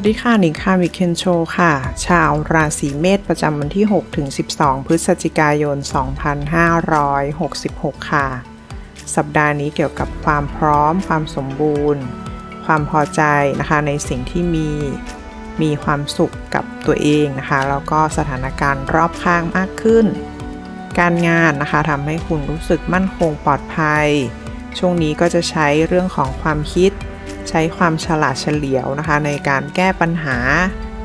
วัสดีค่ะ นิงค่ะมิเคนโชค่ะ ชาวราศีเมษประจำวันที่ 6 ถึง 12 พฤศจิกายน 2566 ค่ะ สัปดาห์นี้เกี่ยวกับความพร้อม ความสมบูรณ์ ความพอใจนะคะในสิ่งที่มี มีความสุขกับตัวเองนะคะ แล้วก็สถานการณ์รอบข้างมากขึ้น การงานนะคะทำให้คุณรู้สึกมั่นคงปลอดภัย ช่วงนี้ก็จะใช้เรื่องของความคิด ใช้ความฉลาดเฉลียวนะคะ ในการแก้ปัญหา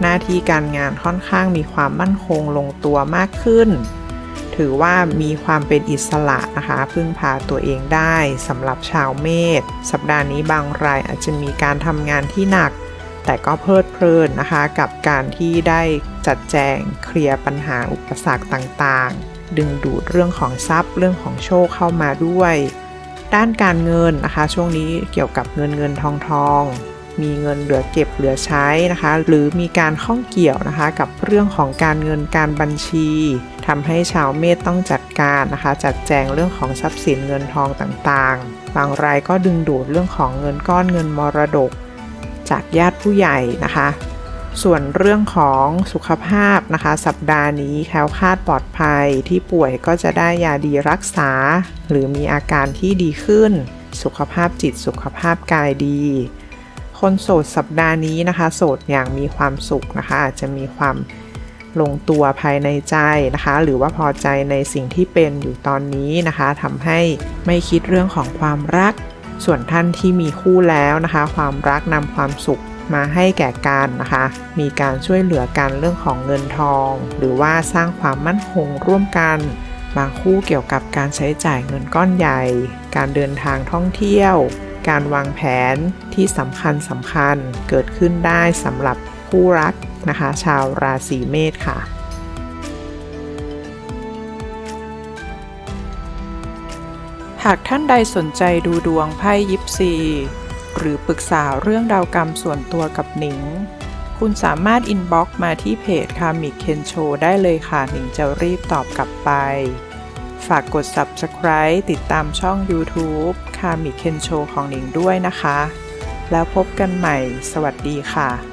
หน้าที่การงานค่อนข้างมีความมั่นคงลงตัวมากขึ้น ถือว่ามีความเป็นอิสระนะคะพึ่งพาตัวเองได้สำหรับชาวเมษสัปดาห์นี้บางรายอาจจะมีการทำงานที่หนัก แต่ก็เพลิดเพลินนะคะ กับการที่ได้จัดแจงเคลียร์ปัญหาอุปสรรคต่างๆ ดึงดูดเรื่องของทรัพย์เรื่องของโชคเข้ามาด้วย ด้านการเงินนะคะ ช่วงนี้เกี่ยวกับเงินเงินทองทองมีเงินเหลือเก็บเหลือใช้นะคะ หรือมีการข้องเกี่ยวนะคะ กับเรื่องของการเงินการบัญชีทำให้ชาวเมษต้องจัดการนะคะ จัดแจงเรื่องของทรัพย์สินเงินทองต่างๆ บางรายก็ดึงดูดเรื่องของเงินก้อนเงินมรดก จากญาติผู้ใหญ่นะคะ ส่วนเรื่องของสุขภาพนะคะ สัปดาห์นี้แคล้วคลาดปลอดภัยที่ป่วยก็จะได้ยาดีรักษา หรือมีอาการที่ดีขึ้น สุขภาพจิตสุขภาพกายดี คนโสดสัปดาห์นี้นะคะ โสดอย่างมีความสุขนะคะ อาจจะมีความลงตัวภายในใจนะคะ หรือว่าพอใจในสิ่งที่เป็นอยู่ตอนนี้นะคะทำให้ไม่คิดเรื่องของความรัก ส่วนท่านที่มีคู่แล้วนะคะ ความรักนำความสุข มาให้แก่กันนะคะ มีการช่วยเหลือกันเรื่องของเงินทอง หรือว่าสร้างความมั่นคงร่วมกัน บางคู่เกี่ยวกับการใช้จ่ายเงินก้อนใหญ่ การเดินทางท่องเที่ยว การวางแผนที่สำคัญสำคัญเกิดขึ้นได้สำหรับคู่รักนะคะ ชาวราศีเมษค่ะหากท่านใดสนใจดูดวงไพ่ยิปซี หรือปรึกษาเรื่องดาวกรรมส่วนตัวกับหนิง คุณสามารถอินบ็อกซ์มาที่เพจคามิเคนโชได้เลยค่ะ หนิงจะรีบตอบกลับไป ฝากกด Subscribe ติดตามช่อง YouTube คามิเคนโชของหนิงด้วยนะคะ แล้วพบกันใหม่ สวัสดีค่ะ